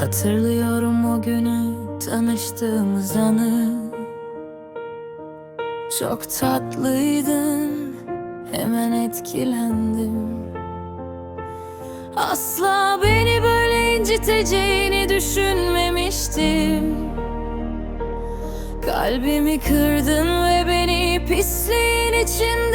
Hatırlıyorum o günü tanıştığımız anı. Çok tatlıydın hemen etkilendim. Asla beni böyle inciteceğini düşünmemiştim. Kalbimi kırdın ve beni pisliğin içinde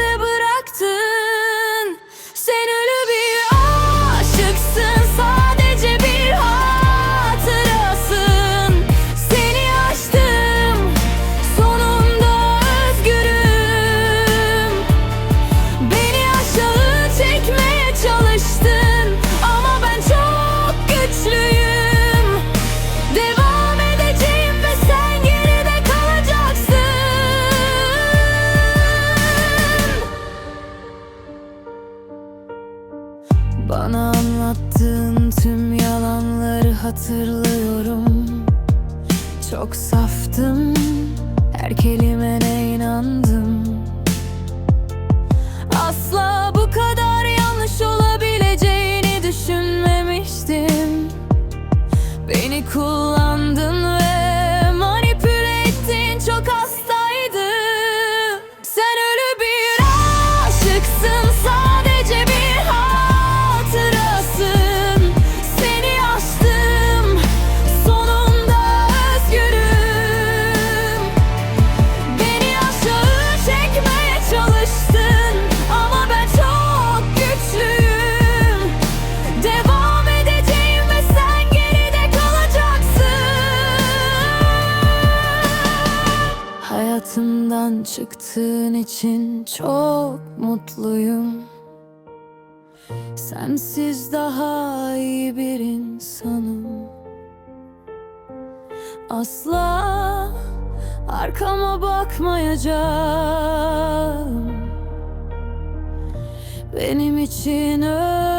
Bana anlattığın tüm yalanları hatırlıyorum. Çok saftım. Her kelimene Hayatımdan çıktığın için çok mutluyum. Sensiz daha iyi bir insanım. Asla arkama bakmayacağım. Benim için öyle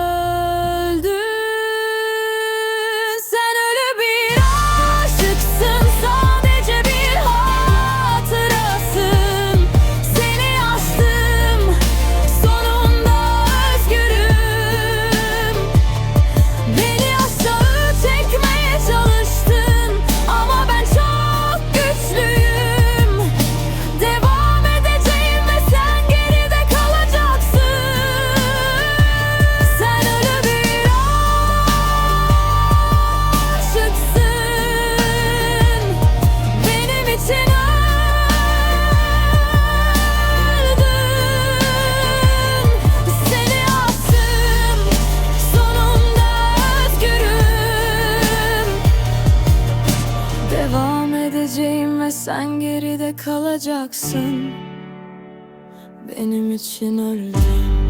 kalacaksın. Benim için öldün